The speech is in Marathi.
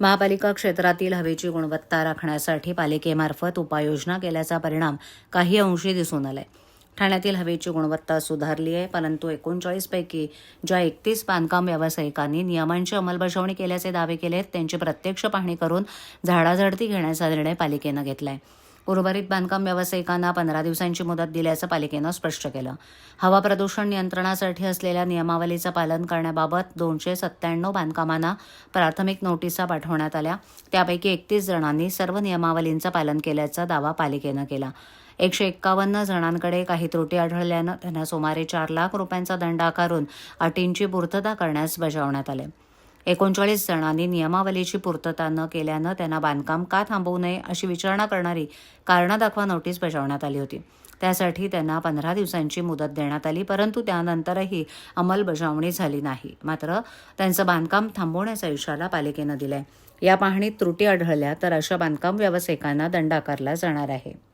महापालिका क्षेत्रातील हवेची गुणवत्ता राखण्यासाठी पालिकेमार्फत उपाययोजना केल्याचा परिणाम काही अंशी दिसून आलाय. ठाण्यातील हवेची गुणवत्ता सुधारली आहे परंतु एकोणचाळीसपैकी ज्या एकतीस बांधकाम व्यावसायिकांनी नियमांची अंमलबजावणी केल्याचे दावे केले आहेत त्यांची प्रत्यक्ष पाहणी करून झाडाझडती घेण्याचा निर्णय पालिकेनं घेतला आहे उर्वरित बांधकाम व्यावसायिकांना पंधरा दिवसांची मुदत दिल्याचं पालिकेनं स्पष्ट केलं. हवा प्रदूषण नियंत्रणासाठी असलेल्या नियमावलीचं पालन करण्याबाबत दोनशे सत्त्याण्णव बांधकामांना प्राथमिक नोटिसा पाठवण्यात आल्या. त्यापैकी एकतीस जणांनी सर्व नियमावलींचं पालन केल्याचा दावा पालिकेनं केला. एकशे एक्कावन्न जणांकडे काही त्रुटी आढळल्यानं त्यांना सुमारे चार लाख रुपयांचा दंड आकारून अटींची पूर्तता करण्यास बजावण्यात आले. एकोणचाळीस जणांनी नियमावलीची पूर्तता न केल्यानं त्यांना बांधकाम का थांबवू नये अशी विचारणा करणारी कारणं दाखवा नोटीस बजावण्यात आली होती. त्यासाठी त्यांना पंधरा दिवसांची मुदत देण्यात आली परंतु त्यानंतरही अंमलबजावणी झाली नाही. मात्र त्यांचं बांधकाम थांबवण्याचा इशारा पालिकेनं दिलाय. या पाहणीत त्रुटी आढळल्या तर अशा बांधकाम व्यावसायिकांना दंड आकारला जाणार आहे.